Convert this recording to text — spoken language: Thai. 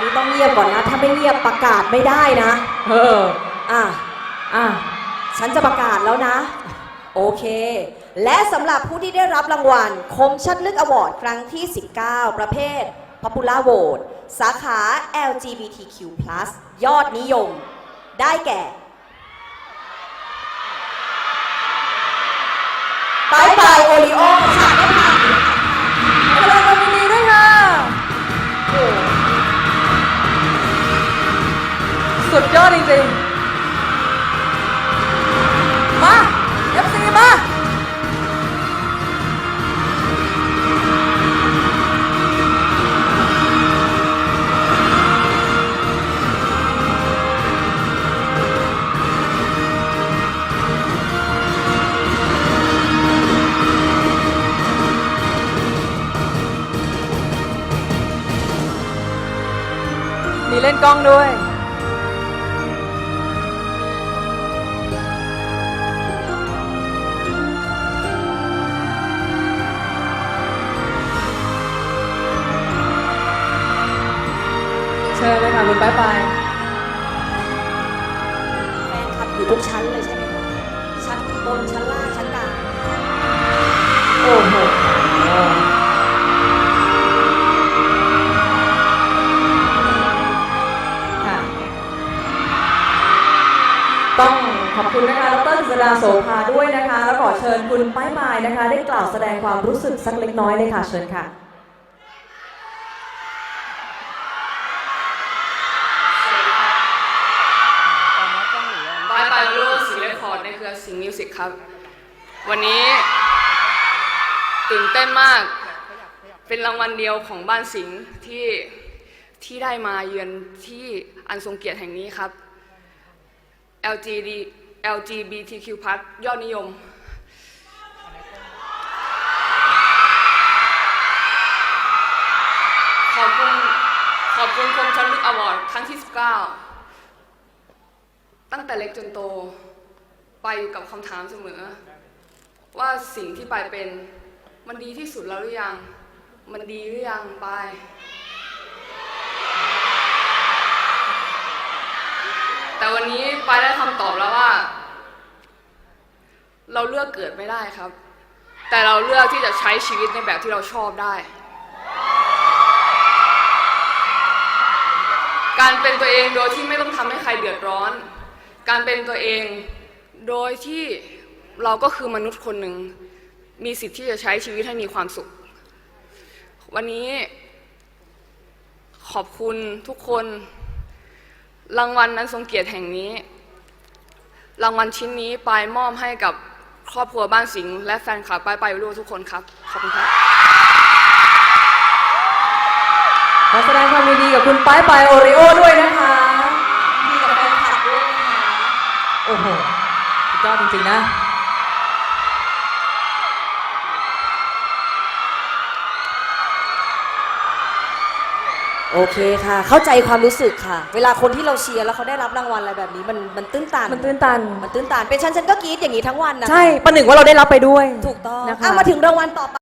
นี้ต้องเงียบก่อนนะ ถ้าไม่เงียบประกาศไม่ได้นะ เออ อะ อะ ฉันจะประกาศแล้วนะ โอเค และสำหรับผู้ที่ได้รับรางวัล คมชัดลึกอวอร์ดครั้งที่ 19 ประเภท Popular Vote สาขา LGBTQ+ ยอดนิยม ได้แก่ปายปายโอริโอค่ะ สุดยอดจริงๆ มา FC มามีเล่นกล้องด้วย เชิญเลยค่ะคุณป้ายปายแฟนคลับอยู่ทุกชั้นเลยใช่ไหมคะชั้นบนชั้นล่างชั้นกลางโอ้โหค่ะต้องขอบคุณนะคะดรกฤษดาโสภาด้วยนะคะ แล้วขอเชิญคุณป้ายปายนะคะ ได้กล่าวแสดงความรู้สึกสักเล็กน้อยเลยค่ะเชิญค่ะ บายบายลูกสิงเรคคอร์ดในเครือสิงห์มิวสิกครับ วันนี้ตื่นเต้นมาก เป็นรางวัลเดียวของบ้านสิงห์ที่ที่ได้มาเยือนที่อันทรงเกียรติแห่งนี้ครับ LGD LGBTQ+ ยอดนิยม ขอบคุณขอบคุณคมชันลึกอวอร์ดครั้งที่ 19 ตั้งแต่เล็กจนโตไปอยู่กับคำถามเสมอ ว่าสิ่งที่ไปเป็นมันดีที่สุดแล้วหรือยัง มันดีหรือยังไปแต่วันนี้ไปได้คำตอบแล้วว่า เราเลือกเกิดไม่ได้ครับ แต่เราเลือกที่จะใช้ชีวิตในแบบที่เราชอบได้ การเป็นตัวเองโดยที่ไม่ต้องทำให้ใครเดือดร้อน การเป็นตัวเองโดยที่เราก็คือมนุษย์คนหนึ่ง มีสิทธิ์ที่จะใช้ชีวิตให้มีความสุข วันนี้ขอบคุณทุกคน รางวัลนั้นทรงเกียรติแห่งนี้ รางวัลชิ้นนี้ปายมอบให้กับครอบครัวบ้านสิงห์และแฟนคลับปายปายรู้ทุกคนครับ ขอบคุณครับขอแสดงความยินดีกับคุณป้ายปายโอริโอด้วยนะคะ มีกับแฟนคลับด้วยนะคะ โอ้โหสุดยอดจริง ๆ นะ โอเคค่ะ เข้าใจความรู้สึกค่ะ เวลาคนที่เราเชียร์แล้วเขาได้รับรางวัลอะไรแบบนี้มันมันตื้นตันมันตื้นตัน มันตื้นตันเป็นฉันฉันก็กรี๊ดอย่างนี้ทั้งวันนะใช่ประหนึ่งว่าเราได้รับไปด้วยถูกต้องนะคะ อะมาถึงรางวัลต่อไป